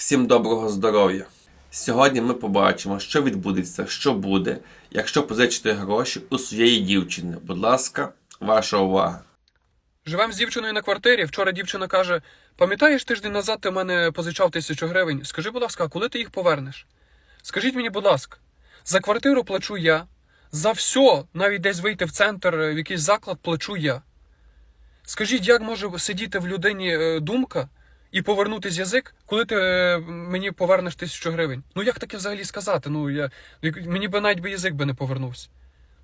Всім доброго здоров'я! Сьогодні ми побачимо, що відбудеться, що буде, якщо позичити гроші у своєї дівчини. Будь ласка, ваша увага. Живем з дівчиною на квартирі. Вчора дівчина каже: пам'ятаєш, тиждень назад ти в мене позичав тисячу гривень. Скажи, будь ласка, коли ти їх повернеш? Скажіть мені, будь ласка, за квартиру плачу я, за все, навіть десь вийти в центр, в якийсь заклад, плачу я. Скажіть, як може сидіти в людині е, думка і повернутись язик, коли ти е, мені повернеш тисячу гривень? Ну як таке взагалі сказати? Ну я мені би навіть би язик би не повернувся.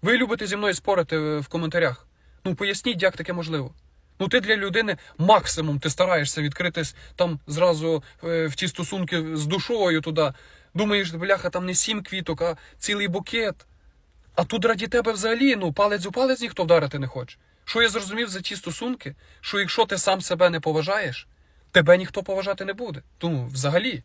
Ви любите зі мною спорити е, в коментарях. Ну поясніть, як таке можливо. Ну, ти для людини максимум ти стараєшся відкритись там зразу е, в ті стосунки з душою туди. Думаєш, бляха, там не сім квіток, а цілий букет. А тут раді тебе взагалі, ну, палець у палець ніхто вдарити не хоче. Що я зрозумів за ті стосунки? Що якщо ти сам себе не поважаєш, тебе ніхто поважати не буде. Тому взагалі.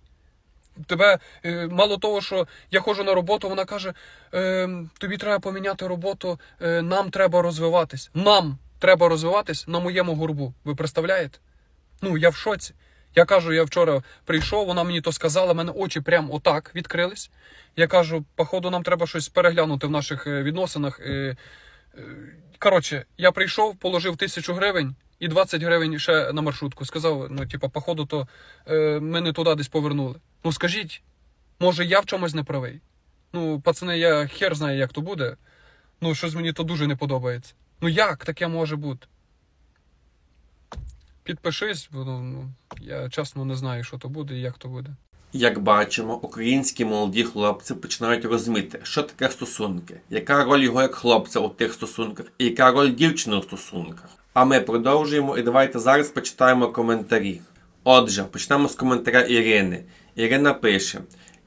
Тебе е, мало того, що я ходжу на роботу, вона каже: е, тобі треба поміняти роботу, е, нам треба розвиватись. Нам треба розвиватись на моєму горбу. Ви представляєте? Ну, я в шоці. Я кажу, я вчора прийшов, вона мені то сказала, мене очі прям отак відкрились. Я кажу, походу, нам треба щось переглянути в наших е, відносинах. Е, Коротше, я прийшов, положив тисячу гривень і 20 гривень ще на маршрутку. Сказав, ну, типа, походу, то е, ми не туди десь повернули. Ну скажіть, може я в чомусь не правий? Ну, пацани, я хер знаю, як то буде. Ну, щось мені то дуже не подобається. Ну як таке може бути? Підпишись, бо ну, я чесно не знаю, що то буде і як то буде. Як бачимо, українські молоді хлопці починають розуміти, що таке стосунки, яка роль його як хлопця у тих стосунках, і яка роль дівчини у стосунках. А ми продовжуємо і давайте зараз почитаємо коментарі. Отже, почнемо з коментаря Ірини. Ірина пише: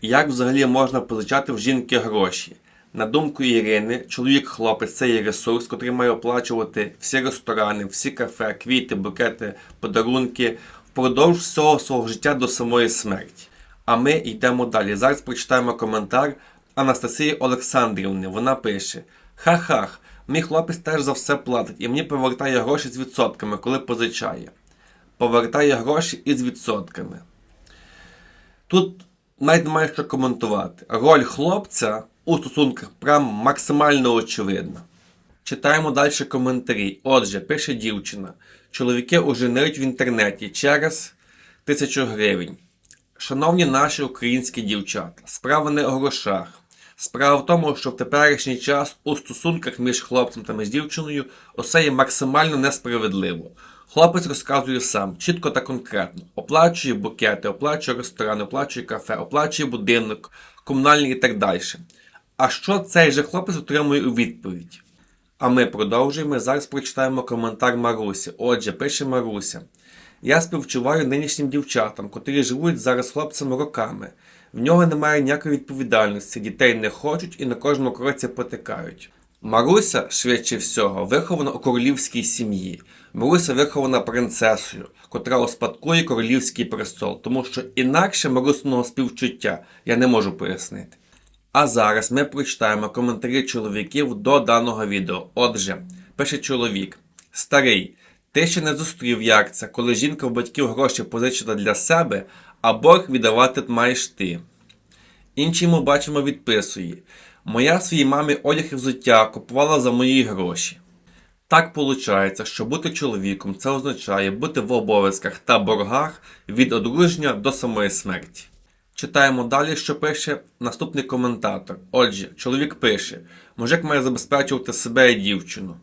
як взагалі можна позичати в жінки гроші? На думку Ірини, чоловік-хлопець це є ресурс, який має оплачувати всі ресторани, всі кафе, квіти, букети, подарунки впродовж всього свого життя до самої смерті. А ми йдемо далі. Зараз прочитаємо коментар Анастасії Олександрівни. Вона пише: Ха-хах, мій хлопець теж за все платить і мені повертає гроші з відсотками, коли позичає. Повертає гроші із відсотками. Тут навіть немає що коментувати. Роль хлопця у стосунках прям максимально очевидна. Читаємо далі коментарі. Отже, пише дівчина. Чоловіки оженують в інтернеті через тисячу гривень. Шановні наші українські дівчата, справа не у грошах. Справа в тому, що в теперішній час у стосунках між хлопцем та дівчиною усе є максимально несправедливо. Хлопець розказує сам, чітко та конкретно. Оплачує букети, оплачує ресторани, оплачує кафе, оплачує будинок, комунальний і так далі. А що цей же хлопець отримує у відповідь? А ми продовжуємо. Зараз прочитаємо коментар Марусі. Отже, пише Маруся. Я співчуваю нинішнім дівчатам, котрі живуть зараз хлопцями роками. В нього немає ніякої відповідальності, дітей не хочуть і на кожному кроці потикають. Маруся, швидше всього, вихована у королівській сім'ї. Маруся вихована принцесою, котра успадкує королівський престол, тому що інакше Марусиного співчуття я не можу пояснити. А зараз ми прочитаємо коментарі чоловіків до даного відео. Отже, пише чоловік: Старий, ти ще не зустрів як це, коли жінка в батьків гроші позичила для себе, а борг віддавати маєш ти. Інший ми бачимо відписує: Моя своїй мамі одяг і взуття купувала за мої гроші. Так виходить, що бути чоловіком це означає бути в обов'язках та боргах від одруження до самої смерті. Читаємо далі, що пише наступний коментатор. Отже, чоловік пише: мужик має забезпечувати себе і дівчину.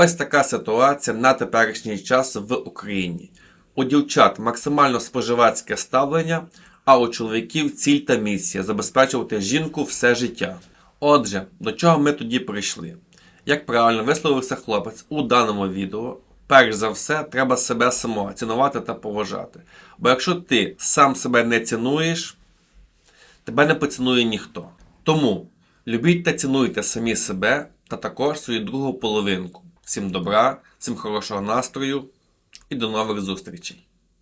Ось така ситуація на теперішній час в Україні. У дівчат максимально споживацьке ставлення, а у чоловіків ціль та місія забезпечувати жінку все життя. Отже, до чого ми тоді прийшли? Як правильно висловився хлопець у даному відео, перш за все, треба себе самого цінувати та поважати. Бо якщо ти сам себе не цінуєш, тебе не поцінує ніхто. Тому любіть та цінуйте самі себе та також свою другу половинку. Всім добра, всім хорошого настрою і до нових зустрічей!